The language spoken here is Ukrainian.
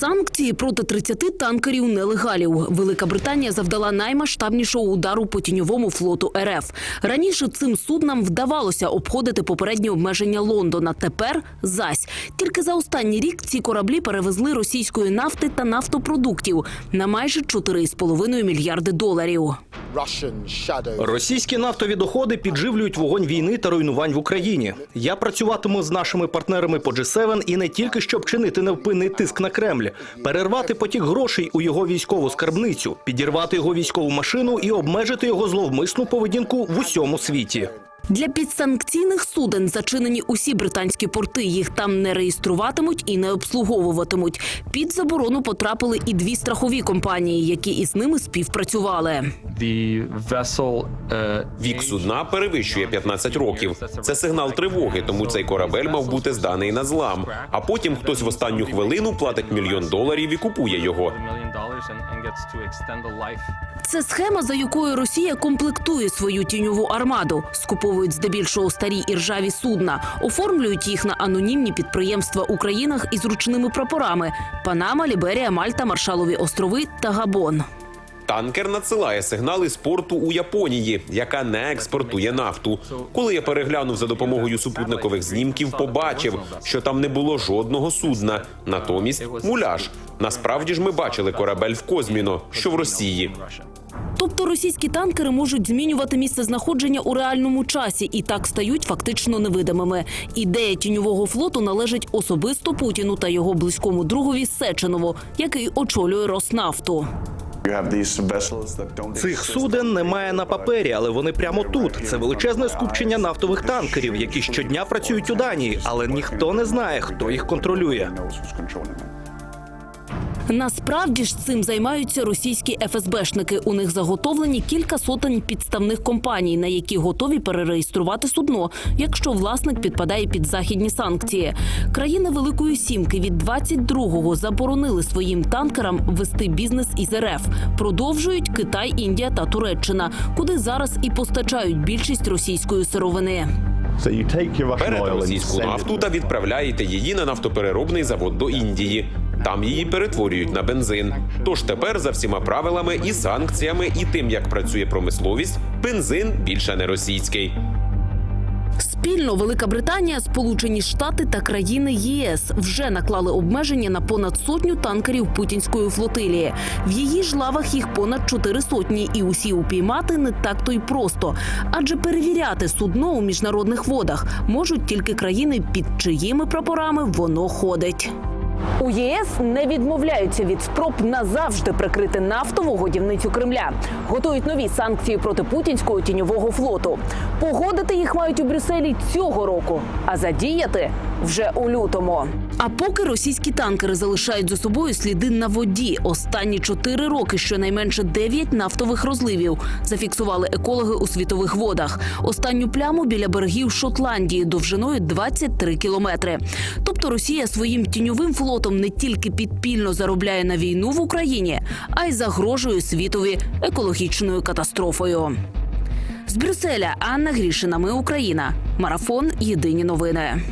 Санкції проти 30 танкерів нелегалів. Велика Британія завдала наймасштабнішого удару по тіньовому флоту РФ. Раніше цим суднам вдавалося обходити попередні обмеження Лондона. Тепер зась. Тільки за останній рік ці кораблі перевезли російської нафти та нафтопродуктів на майже 4,5 мільярди доларів. Російські нафтові доходи підживлюють вогонь війни та руйнувань в Україні. Я працюватиму з нашими партнерами по G7 і не тільки щоб чинити невпинний тиск на Кремль, перервати потік грошей у його військову скарбницю, підірвати його військову машину і обмежити його зловмисну поведінку в усьому світі. Для підсанкційних суден зачинені усі британські порти. Їх там не реєструватимуть і не обслуговуватимуть. Під заборону потрапили і дві страхові компанії, які із ними співпрацювали. Uh, Вік судна перевищує 15 років. Це сигнал тривоги, тому цей корабель мав бути зданий на злам. А потім хтось в останню хвилину платить мільйон доларів і купує його. Це схема, за якою Росія комплектує свою тіньову армаду, скуповують здебільшого старі і ржаві судна, оформлюють їх на анонімні підприємства у країнах із ручними прапорами: Панама, Ліберія, Мальта, Маршалові острови та Габон. Танкер надсилає сигнали з порту у Японії, яка не експортує нафту. Коли я переглянув за допомогою супутникових знімків, побачив, що там не було жодного судна. Натомість муляж. Насправді ж ми бачили корабель в Козміно, що в Росії. Тобто російські танкери можуть змінювати місце знаходження у реальному часі і так стають фактично невидимими. Ідея тіньового флоту належить особисто Путіну та його близькому другові Сеченову, який очолює Роснафту. Цих суден немає на папері, але вони прямо тут. Це величезне скупчення нафтових танкерів, які щодня працюють у Данії, але ніхто не знає, хто їх контролює. Насправді ж цим займаються російські ФСБшники. У них заготовлені кілька сотень підставних компаній, на які готові перереєструвати судно, якщо власник підпадає під західні санкції. Країни Великої Сімки від 22-го заборонили своїм танкерам вести бізнес із РФ. Продовжують Китай, Індія та Туреччина, куди зараз і постачають більшість російської сировини. Берете російську нафту та відправляєте її на нафтопереробний завод до Індії. Там її перетворюють на бензин. Тож тепер за всіма правилами і санкціями, і тим, як працює промисловість, бензин більше не російський. Спільно Велика Британія, Сполучені Штати та країни ЄС вже наклали обмеження на понад сотню танкерів путінської флотилії. В її ж лавах їх понад чотири сотні, і усі упіймати не так то й просто. Адже перевіряти судно у міжнародних водах можуть тільки країни, під чиїми прапорами воно ходить. У ЄС не відмовляються від спроб назавжди прикрити нафтову годівницю Кремля. Готують нові санкції проти путінського тіньового флоту. Погодити їх мають у Брюсселі цього року, а задіяти вже у лютому. А поки російські танкери залишають за собою сліди на воді, останні чотири роки щонайменше дев'ять нафтових розливів зафіксували екологи у світових водах. Останню пляму біля берегів Шотландії довжиною 23 кілометри. Тобто Росія своїм тіньовим флотом не тільки підпільно заробляє на війну в Україні, а й загрожує світові екологічною катастрофою. З Брюсселя Анна Грішина. Ми Україна. Марафон. Єдині новини.